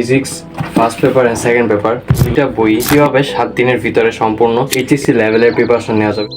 Physics first paper and second paper দুইটা বই কীভাবে সাত দিনের ভিতরে সম্পূর্ণ এইচএসসি লেভেলের প্রিপারেশন নেওয়া যাবে?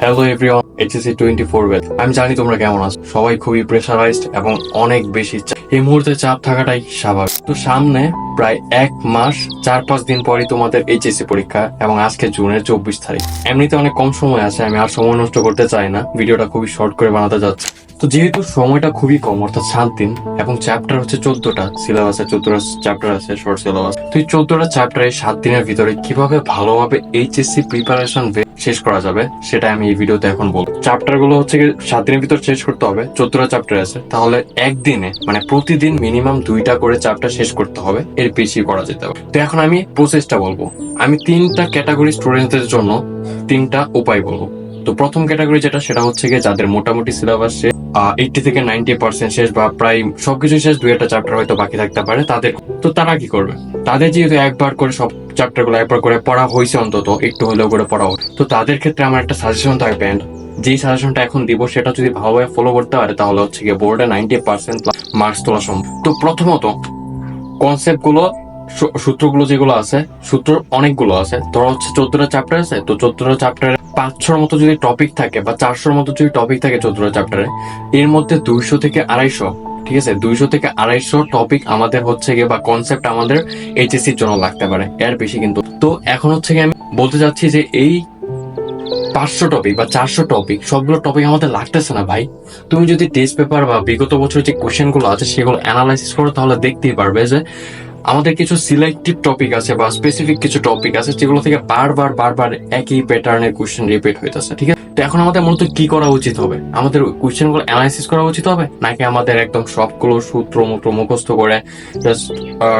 Hello everyone HSC twenty four batch আমি জানি তোমরা কেমন আছো। সবাই খুবই প্রেশারাইজড এবং অনেক বেশি এই মুহূর্তে চাপ থাকাটাই স্বাভাবিক। তো সামনে প্রায় এক মাস চার পাঁচ দিন পরই তোমাদের এইচএসসি পরীক্ষা এবং আজকে জুনের চব্বিশ তারিখ। এমনিতে অনেক কম সময় আছে, আমি আর সময় নষ্ট করতে চাই না। ভিডিওটা খুবই শর্ট করে বানাতে যাচ্ছি। তো যেহেতু সময়টা খুবই কম, অর্থাৎ সাত দিন, এবং চ্যাপ্টার হচ্ছে চোদ্দটা সিলেবাসে চোদ্দটা চ্যাপ্টার আছে শর্ট সিলেবাস তো এই চোদ্দটা চ্যাপ্টার সাত দিনের ভিতরে কীভাবে ভালোভাবে এইচএসসি প্রিপারেশন শেষ করা যাবে সেটা আমি এই ভিডিওতে এখন বলব। চ্যাপ্টারগুলো হচ্ছে সাত দিনের ভিতর শেষ করতে হবে, চোদ্দটা চ্যাপ্টার আছে, তাহলে একদিনে মানে প্রতিদিন মিনিমাম দুইটা করে চ্যাপ্টার শেষ করতে হবে, এর বেশি করা যেতে হবে। তো এখন আমি প্রসেসটা বলব। আমি তিনটা ক্যাটাগরি স্টুডেন্টদের জন্য তিনটা উপায় বলব। তো প্রথম ক্যাটাগরি যেটা, সেটা হচ্ছে গিয়ে যাদের মোটামুটি সিলেবাস শেষ এইটটি থেকে নাইনটি পার্সেন্ট শেষ বা প্রায় সবকিছু শেষ, দুই একটা চ্যাপ্টার হয়তো বাকি থাকতে পারে। তাদের তো তারা কি করবে? তাদের যেহেতু একবার করে সব চ্যাপ্টারগুলো একবার করে পড়া হয়েছে অন্তত, একটু হলেও করে পড়া তো তাদের ক্ষেত্রে আমার একটা সাজেশন থাকবে যেই সাজেশনটা এখন দিব, সেটা যদি ভালোভাবে ফলো করতে পারে, তাহলে হচ্ছে গিয়ে বোর্ডে নাইনটি পার্সেন্ট মার্কস তোলা সম্ভব। তো প্রথমত কনসেপ্টগুলো সূত্রগুলো যেগুলো আছে, সূত্র অনেকগুলো আছে। ধরো হচ্ছে চোদ্দটা চ্যাপ্টার আছে, তো চোদ্দটা চ্যাপ্টারে পাঁচশোর মতো যদি টপিক থাকে বা চারশোর মতো যদি টপিক থাকে চোদ্দটা চ্যাপ্টারে এর মধ্যে দুইশো থেকে আড়াইশো, ঠিক আছে? দুইশো থেকে আড়াইশো টপিক আমাদের হচ্ছে গিয়ে বা কনসেপ্ট আমাদের এইচএসসির জন্য লাগতে পারে, এর বেশি কিন্তু। তো এখন হচ্ছে গিয়ে আমি বলতে চাচ্ছি যে এই পাঁচশো টপিক বা চারশো টপিক সবগুলো টপিক আমাদের লাগতেছে না ভাই। তুমি যদি টেস্ট পেপার বা বিগত বছরের যে কোশ্চেনগুলো আছে, সেগুলো অ্যানালাইসিস করো, তাহলে দেখতেই পারবে যে আমাদের কিছু সিলেক্টিভ টপিক আছে বা স্পেসিফিক কিছু টপিক আছে যেগুলো থেকে বারবার বারবার একই প্যাটার্নের কোশ্চেন রিপিট হইতেছে, ঠিক আছে? তো এখন আমাদের মূলত কি করা উচিত হবে? আমাদের কোশ্চেনগুলো অ্যানালাইসিস করা উচিত হবে? নাকি আমাদের একদম সবগুলো সূত্র, মূত্র মুখস্থ করে জাস্ট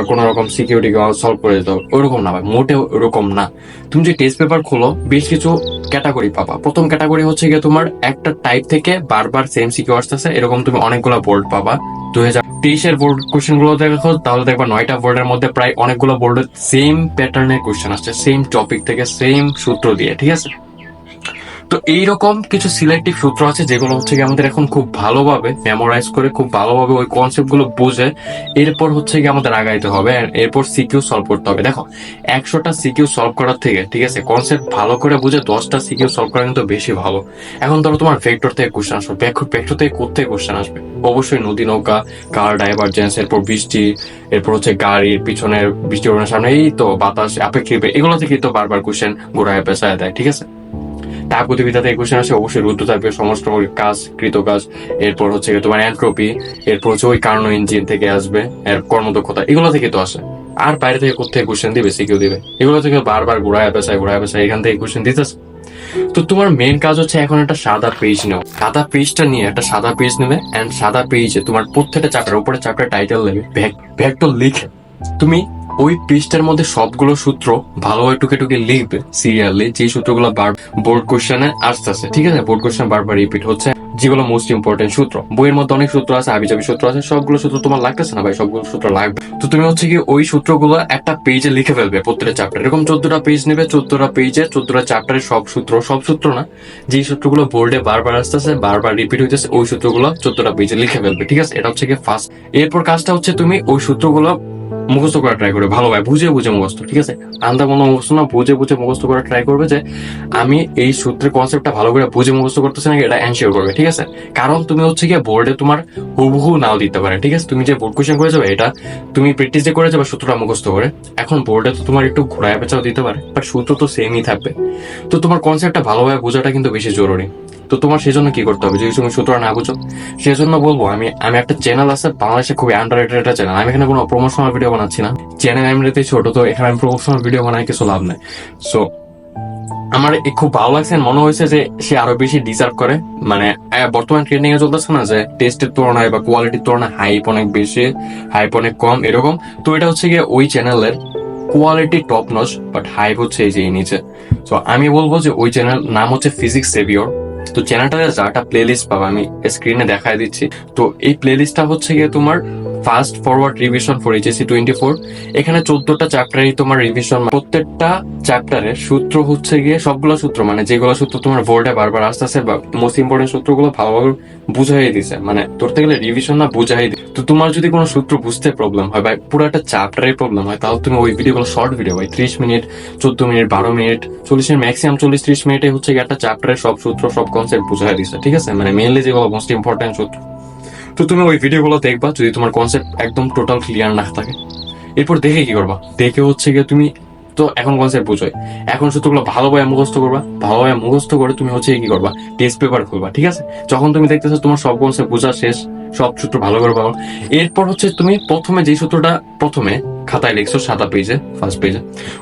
কোন রকম সিকিউরিটি সলভ করে দিতে হবে? ওরকম না ভাই, মোটেও ওরকম না। তুমি যে টেস্ট পেপার খোলো, বেশ কিছু ক্যাটাগরি পাবা। প্রথম ক্যাটাগরি হচ্ছে গিয়ে তোমার একটা টাইপ থেকে বারবার সেম সিকিউ আসতেছে, এরকম তুমি অনেকগুলো বোর্ড পাবা। দুই হাজার তেইশের বোর্ড কোশ্চেনগুলো দেখো, তাহলে দেখবা নয়টা বোর্ডের মধ্যে প্রায় অনেকগুলো বোর্ডের সেম প্যাটার্নের কোশ্চেন আসছে সেম টপিক থেকে সেম সূত্র দিয়ে, ঠিক আছে? তো এইরকম কিছু সিলেক্টিভ সূত্র আছে যেগুলো হচ্ছে কি আমাদের এখন খুব ভালোভাবে মেমোরাইজ করে, খুব ভালোভাবে ওই কনসেপ্টগুলো বুঝে এরপর হচ্ছে কি আমাদের আগাইতে হবে এরপর সিকিউ সলভ করতে হবে। দেখো, একশোটা সিকিউ সলভ করার থেকে, ঠিক আছে কনসেপ্ট ভালো করে বুঝে দশটা সিকিউ সলভ করা কিন্তু বেশি ভালো। এখন ধরো তোমার ভেক্টর থেকে কোশ্চেন আসবে ভেক্টর থেকে কোথেকে কোশ্চেন আসবে? অবশ্যই নদী, নৌকা কার ডাইভারজেন্স এরপর বৃষ্টি, এরপর হচ্ছে গাড়ির পিছনের বৃষ্টি সামনে, এই তো বাতাস, আপেক্ষিক এগুলো থেকে তো বারবার কোশ্চেন ঘোরায় পেশায় দেয়, ঠিক আছে? তাপ গতিবিদ্যাতে এই কোশ্চেন আসে অবশ্যই রুদ্র তাপীয় সমস্ত কাজ কৃত কাজ এরপর হচ্ছে গিয়ে তোমার অ্যান্ট্রপি এরপর হচ্ছে ওই কার্নো ইঞ্জিন থেকে আসবে, এর কর্মদক্ষতা, এগুলো থেকে তো আসে। আর বাইরে থেকে কোথায় কোশ্চেন দিবে? সিকিউ দিবে। এগুলো থেকে বারবার ঘুরায় পেশায় ঘুরায় পেশায় এখান থেকে কোশ্চেন দিতেছে। তো তোমার মেন কাজ হচ্ছে এখন একটা সাদা পেজ নাও। সাদা পেজটা নিয়ে একটা সাদা পেজ নেবে এন্ড সাদা পেজে তোমার প্রত্যেকটা চ্যাপ্টার উপরে চ্যাপ্টার টাইটেল নেবে ভেক্টর লিখে। তুমি ওই পেজটার মধ্যে সবগুলো সূত্র ভালোভাবে টুকে টুকে লিখবে সিরিয়ালি যে সূত্রগুলো বার বোর্ড কোশ্চেনে আসতেছে, ঠিক আছে? বোর্ড কোশ্চেন বারবার রিপিট হচ্ছে, যেগুলো মোস্ট ইম্পর্টেন্ট সূত্র। বইয়ের মধ্যে অনেক সূত্র আছে, আবিজাবি সূত্র আছে, সবগুলো সূত্র তোমার লাগতেছে না ভাই? সবগুলো সূত্র লাগবে। তো তুমি হচ্ছে কি ওই সূত্রগুলো একটা পেজে লিখে ফেলবে, প্রত্যেকটা চ্যাপ্টার এরকম চোদ্দটা পেজ নেবে, চোদ্দটা পেজে চোদ্দটা চ্যাপ্টারের সব সূত্র সব সূত্র না যে সূত্রগুলো বোর্ডে বারবার আসতেছে, বারবার রিপিট হইতেছে, ওই সূত্রগুলো চোদ্দটা পেজে লিখে ফেলবে, ঠিক আছে? এটা হচ্ছে কি ফার্স্ট এরপর কাজটা হচ্ছে তুমি ওই সূত্রগুলো মুখস্থ করা ট্রাই করবে। ভালোভাবে বুঝে বুঝে মুখস্থ, ঠিক আছে? আন্দা কোনো মুখস্থ না, বুঝে বুঝে মুখস্থ করা ট্রাই করবে যে, আমি এই সূত্রের কনসেপ্টটা ভালো করে বুঝে মুখস্থ করতেছি নাকি এটা এনশিওর করবে, ঠিক আছে? কারণ তুমি হচ্ছে গিয়ে বোর্ডে তোমার হুবহু নাও দিতে পারে, ঠিক আছে? তুমি যে বোর্ড কোশ্চেন করে যাবে এটা তুমি প্র্যাকটিস যে করে যাবে সূত্রটা মুখস্থ করে, এখন বোর্ডে তো তোমার একটু ঘোরায় পেঁচাও দিতে পারে বাট সূত্র তো সেমই থাকবে। তো তোমার কনসেপ্টটা ভালোভাবে বোঝাটা কিন্তু বেশি জরুরি। তো তোমার সেজন্য কি করতে হবে? যদি তুমি সূত্র না বুঝো সেজন্য বলব, আমি আমি একটা চ্যানেল আছে, বাংলাদেশে খুবই আন্ডার একটা চ্যানেল আমি এখানে কোনো প্রমোশনাল ভিডিও বানাচ্ছি না। চ্যানেল এমনিতেই ছোট, তো এখানে আমি প্রমোশনাল ভিডিও বানাই কিছু লাভ নেই। সো আমার খুব ভালো লাগছে মনে হয়েছে যে সে আরও বেশি ডিজার্ভ করে। মানে বর্তমান ট্রেন্ডিং এ চলতেছে না যে টেস্টের তুলনায় বা কোয়ালিটির তুলনায় হাইপ অনেক বেশি হাইপ অনেক কম, এরকম। তো এটা হচ্ছে গিয়ে ওই চ্যানেলের quality top notch but hype হচ্ছে এই যে নিচে। তো আমি বলব যে ওই চ্যানেল নাম হচ্ছে ফিজিক্স সেভিওর তো চ্যানেলটাতে যাটা প্লে লিস্ট পাবো, আমি স্ক্রিনে দেখায় দিচ্ছি। তো এই প্লে লিস্টটা হচ্ছে গিয়ে তোমার fast forward revision for HSC twenty four এখানে চোদ্দটা চ্যাপ্টারই তোমার রিভিশন প্রত্যেকটা চ্যাপ্টারের সূত্র হচ্ছে গিয়ে সবগুলো সূত্র মানে যেগুলো সূত্র তোমার বোর্ডে বারবার আস্তে আসে বা মোস্ট ইম্পর্টেন্ট সূত্রগুলো ভালোভাবে বুঝাই দিছে মানে ধরতে গেলে রিভিশন না বুঝাই দি তো তোমার যদি কোনো সূত্র বুঝতে প্রবলেম হয় বা পুরো একটা চ্যাপ্টারের প্রবলেম হয়, তাহলে তুমি ওই ভিডিওগুলো শর্ট ভিডিও হয় ত্রিশ মিনিট, চোদ্দ মিনিট, বারো মিনিট চল্লিশ মিনিট ম্যাক্সিমাম চল্লিশ, ত্রিশ মিনিটে হচ্ছে গিয়ে একটা চ্যাপ্টারের সব সূত্র, সব কনসেপ্ট বুঝাই দিছে, ঠিক আছে? মানে মেনলি যেগুলো মোস্ট ইম্পর্টেন্ট সূত্র। তো তুমি ওই ভিডিওগুলো দেখবা যদি তোমার কনসেপ্ট একদম টোটাল ক্লিয়ার না থাকে। এরপর দেখে কি করবা? দেখে হচ্ছে গিয়ে তুমি তো এখন কনসেপ্ট বুঝোই। এখন সূত্রগুলো ভালোভাবে মুখস্থ করবা ভালোভাবে মুখস্থ করে তুমি হচ্ছে কি করবা? টেস্ট পেপার খুলবা, ঠিক আছে? যখন তুমি দেখতেছো তোমার সব কনসেপ্ট বোঝা শেষ, সব সূত্র ভালো করে পাবো। এরপর হচ্ছে তুমি প্রথমে যে সূত্রটা প্রথমে খাতায় লিখছো সাদা পেজে ফার্স্ট পেজে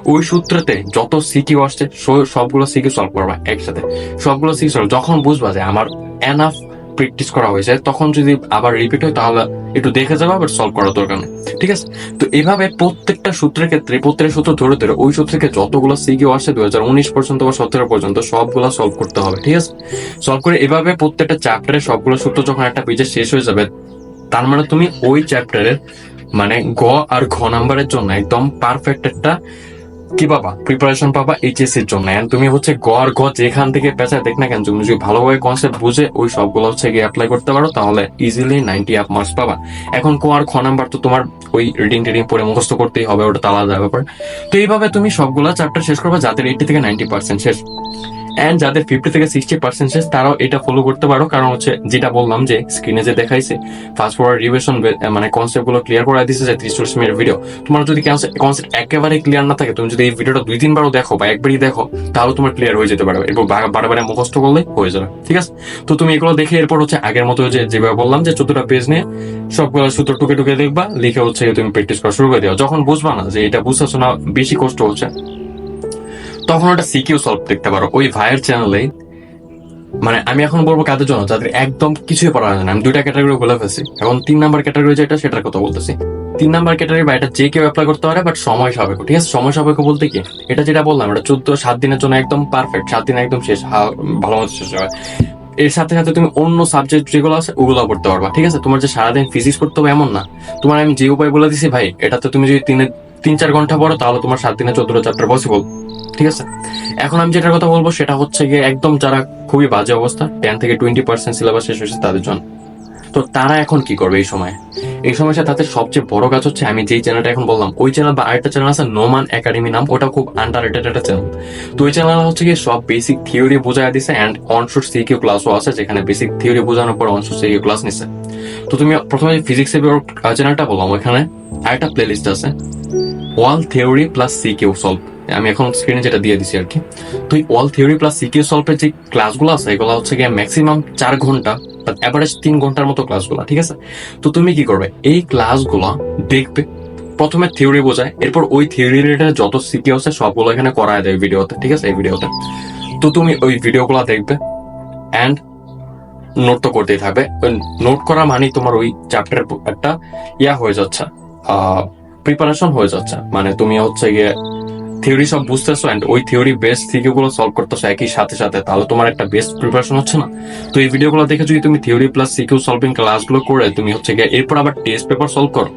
ওই সূত্রতে যত সিকিউ আসছে সব- সবগুলো সিকিউ সলভ করবা একসাথে। সবগুলো সিকিউ সলভ যখন বুঝবা যে আমার এনাফ প্র্যাকটিস করা হয়েছে, তখন যদি আবার রিপিট হয়, তাহলে একটু দেখে যাবে, আবার সলভ করার দরকার নেই। ঠিক আছে? তো এভাবে প্রত্যেকটা সূত্রের ক্ষেত্রে, প্রত্যেকটা সূত্র ধরে ধরে, ওই সূত্র থেকে যতগুলো সিকিউ আসে দু হাজার উনিশ পর্যন্ত বা সতেরো পর্যন্ত, সবগুলো সলভ করতে হবে, ঠিক আছে? সলভ করে এভাবে প্রত্যেকটা চ্যাপ্টারে সবগুলো সূত্র যখন একটা পেজে শেষ হয়ে যাবে, তার মানে তুমি ওই চ্যাপ্টারের মানে গ আর ঘ নাম্বারের জন্য একদম পারফেক্ট একটা কি বাবা? প্রিপারেশন পাবা? এইচএস এর জন্য। তুমি হচ্ছে গড় গড় যেখান থেকে পেঁচা দেখ না কেন, তুমি যদি ভালোভাবে কনসেপ্ট বুঝে ওই সবগুলো হচ্ছে গিয়ে অ্যাপ্লাই করতে পারো, তাহলে ইজিলি নাইনটি আপ মার্কস পাবা। এখন কো আর খ নাম্বার তো তোমার ওই রিডিং টিডিং পরে মুখস্থ করতেই হবে, ওটা তো আলাদা ব্যাপার। তো এইভাবে তুমি সবগুলো চ্যাপ্টার শেষ করবে, যাদের এইটি থেকে নাইনটি পার্সেন্ট শেষ। এন্ড যাদের ফিফটি থেকে সিক্সটি পার্সেন্ট শেষ তারাও এটা ফলো করতে পারো। কারণ হচ্ছে যেটা বললাম যে স্ক্রিনে যে দেখাইছে ফাস্ট ফরওয়ার্ড রিভিশন মানে কনসেপ্টগুলো ক্লিয়ার করে দিচ্ছে যে ত্রিশ চল্লিশ মিনিট ভিডিও তোমার যদি কনসেপ্ট একেবারে ক্লিয়ার না থাকে, তুমি যদি এই ভিডিওটা দুই, তিনবারও দেখো বা একবারই দেখো, তাহলে তোমার ক্লিয়ার হয়ে যেতে পারবে। এবং বারে বারে মুখস্থ করলে হয়ে যাবে। ঠিক আছে? তো তুমি এগুলো দেখে এরপর হচ্ছে আগের মতো যে যেভাবে বললাম যে চোদ্দটা পেজ নিয়ে সবগুলো সূত্র টুকে টুকে দেখবা, লিখে হচ্ছে তুমি প্র্যাকটিস করা শুরু করে দেওয়া যখন বুঝবা না যে এটা বুঝতেছো না, বেশি কষ্ট হচ্ছে। তখন ওটা সিকিউ সলভ দেখতে পারো। ওই ভাইয়ের চ্যানেলে মানে আমি এখন বলব কাদের জন্য, যাদের একদম কিছুই পড়া হয় না। আমি দুইটা ক্যাটাগরি বলে ফেলছি। এখন তিন নাম্বার ক্যাটাগরি যেটা, সেটার কথা বলতেছি। তিন নাম্বার ক্যাটাগরি বা এটা যে কেউ অ্যাপ্লাই করতে পারে বাট সময় সাপেক্ষ। ঠিক আছে? সময় সাপেক্ষ বলতে কি? এটা যেটা বললাম, এটা চোদ্দ, সাত দিনের জন্য একদম পারফেক্ট সাত দিন একদম শেষ। ভালো মতো শেষ হয়। এর সাথে সাথে তুমি অন্য সাবজেক্ট যেগুলো আছে ওগুলো পড়তে পারবা। ঠিক আছে? তোমার যে সারাদিন ফিজিক্স পড়তে হবে, এমন না। তোমার আমি যে উপায় বলে দিছি ভাই, এটাতে তুমি যদি তিনে তিন চার ঘণ্টা পড়ো তাহলে তোমার সাত দিনে চোদ্দটা চ্যাপ্টার পসিবল ঠিক আছে? এখন আমি যেটার কথা বলব সেটা হচ্ছে গিয়ে একদম যারা খুবই বাজে অবস্থা টেন থেকে টোয়েন্টি পার্সেন্ট সিলেবাস শেষ হয়েছে তাদের জন্য। তো তারা এখন কি করবে এই সময়? এই সময়টা তাদের সবচেয়ে বড় কাজ হচ্ছে, আমি যেই চ্যানেলটা এখন বললাম, ওই চ্যানেল বা আরেকটা চ্যানেল আছে নোমান একাডেমি নাম ওটা খুব আন্ডার রেটেড একটা চ্যানেল তো ওই চ্যানেল হচ্ছে গিয়ে সব বেসিক থিওরি বোঝায় দিছে অ্যান্ড অনশোর সিকিউ ক্লাসও আছে, যেখানে বেসিক থিওরি বোঝানোর পর অনশোর সিকিউ ক্লাস নিছে। তো তুমি প্রথমে ফিজিক্স এর চ্যানেলটা বললাম ওখানে আরেকটা প্লে লিস্ট আছে। All theory plus C CQ solve আমি এখন স্ক্রিনে যেটা দিয়ে দিছি আর কি তো এই all theory plus C CQ সলভের যে ক্লাসগুলো আছে, এগুলো হচ্ছে গিয়ে ম্যাক্সিমাম চার ঘণ্টা বা অ্যাভারেজ তিন ঘণ্টার মতো ক্লাসগুলো ঠিক আছে? তো তুমি কি করবে? এই ক্লাসগুলো দেখবে, প্রথমে থিওরি বোঝায়, এরপর ওই থিওরি রিলেটেড যত সিকিউ আছে সবগুলো এখানে করায় দেয় ভিডিওতে ঠিক আছে? এই ভিডিওতে তো তুমি ওই ভিডিওগুলো দেখবে অ্যান্ড নোট তো করতেই থাকবে। নোট করা মানেই তোমার ওই চ্যাপ্টার একটা ইয়া হয়ে যাচ্ছে প্রিপারেশন হয়ে যাচ্ছে। মানে তুমি হচ্ছে গিয়ে থিওরি সব বুঝতেছো অ্যান্ড ওই থিওরি বেস থেকে গুলো সলভ করতেছো একই সাথে সাথে। তাহলে তোমার একটা বেস্ট প্রিপারেশন হচ্ছে না? তো এই ভিডিওগুলো দেখে যদি তুমি থিওরি প্লাস সিকিউ সলভিং ক্লাসগুলো করে তুমি হচ্ছে গিয়ে এরপর আবার টেস্ট পেপার সলভ করো,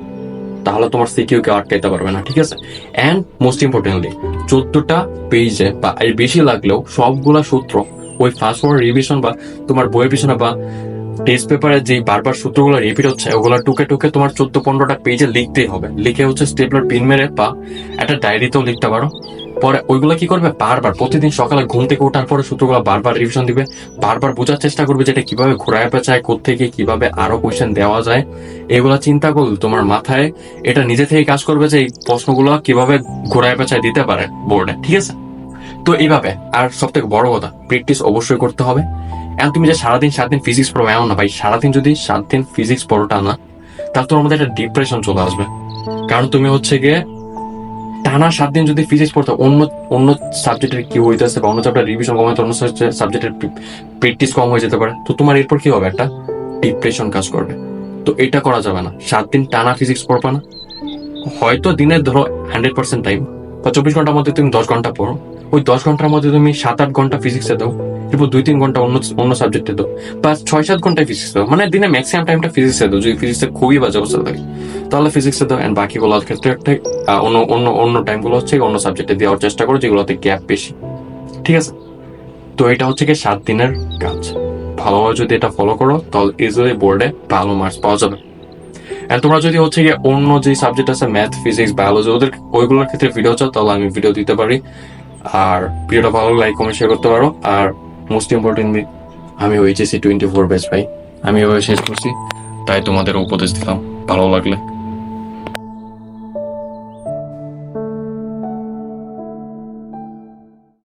তাহলে তোমার সিকিউ কে আটকাইতে পারবে না, ঠিক আছে? অ্যান্ড মোস্ট ইম্পর্টেন্টলি চোদ্দটা পেজে বা এর বেশি লাগলেও সবগুলা সূত্র, ওই ফার্স্ট ওয়ার্ড রিভিশন বা তোমার বইয়ের পিছনে বা টেস্ট পেপারে যে বারবার সূত্রগুলো রিপিট হচ্ছে, ওগুলো টুকে টুকে তোমার চোদ্দ পনেরোটা পেজে লিখতেই হবে। লিখে হচ্ছে স্টেপলার পিন মেরে বা একটা ডায়েরিতেও লিখতে পারো। পরে ওইগুলো কি করবে? বারবার, প্রতিদিন সকালে ঘুম থেকে ওঠার পরে সূত্রগুলো বারবার রিভিশন দিবে। বারবার বোঝার চেষ্টা করবে যেটা কীভাবে ঘোরায় পেঁচায় কোথেকে কীভাবে আরও কোয়েশ্চেন দেওয়া যায়। এগুলো চিন্তা করলে তোমার মাথায়। এটা নিজে থেকে কাজ করবে যে এই প্রশ্নগুলো কীভাবে ঘোরায় পেঁচায় দিতে পারে বোর্ডে, ঠিক আছে? তো এইভাবে, আর সব থেকে বড় কথা প্র্যাকটিস অবশ্যই করতে হবে। এখন তুমি যে সারাদিন সাত দিন ফিজিক্স পড়ো, এমন না ভাই। সারাদিন যদি সাত দিন ফিজিক্স পড়োটা না, তাহলে তোমার মধ্যে একটা ডিপ্রেশন চলে আসবে। কারণ তুমি হচ্ছে গিয়ে টানা সাত দিন যদি ফিজিক্স পড়তে অন্য অন্য সাবজেক্টের কি হইতেছে বা অন্য চ্যাপ্টার রিভিশন কম হয়তো অন্য সাবজেক্টের প্র্যাকটিস কম হয়ে যেতে পারে, তো তোমার এরপর কি হবে? একটা ডিপ্রেশন কাজ করবে। তো এটা করা যাবে না। সাত দিন টানা ফিজিক্স পড়বে না। হয়তো দিনে ধরো হান্ড্রেড পার্সেন্ট টাইম বা চব্বিশ ঘণ্টার মধ্যে তুমি দশ ঘণ্টা পড়ো। ওই দশ ঘণ্টার মধ্যে তুমি সাত আট ঘণ্টা ফিজিক্সে দাও। এরপর দুই, তিন ঘণ্টা অন্য অন্য সাবজেক্টে দাও বা ছয়, সাত ঘন্টায় ফিজিক্স দাও মানে দিনে ম্যাক্সিমাম টাইমটা ফিজিক্সে দাও। যদি ফিজিক্সে খুবই বাজে অবস্থা থাকে, তাহলে ফিজিক্সে দাও। অ্যান্ড বাকিগুলোর ক্ষেত্রে একটা অন্য অন্য অন্য টাইমগুলো হচ্ছে অন্য সাবজেক্টে দেওয়ার চেষ্টা করো, যেগুলোতে গ্যাপ বেশি। ঠিক আছে? তো এটা হচ্ছে কি সাত দিনের কাজ। ভালোভাবে যদি এটা ফলো করো, তাহলে ইজিলি বোর্ডে ভালো মার্কস পাওয়া যাবে। আর তোমরা যদি হচ্ছে গিয়ে অন্য যে সাবজেক্ট আছে ম্যাথ ফিজিক্স বায়োলজি ওদের, ওইগুলোর ক্ষেত্রে ভিডিও চাও, তাহলে আমি ভিডিও দিতে পারি। আর ভিডিওটা ভালো লাইক কমেন্ট শেয়ার করতে পারো। আর মোস্ট ইম্পর্টেন্ট আমি ওইচএসি টোয়েন্টি ফোর ব্যাচ ভাই আমি এভাবে শেষ করছি, তাই তোমাদের উপদেশ দিলাম। ভালো লাগলে।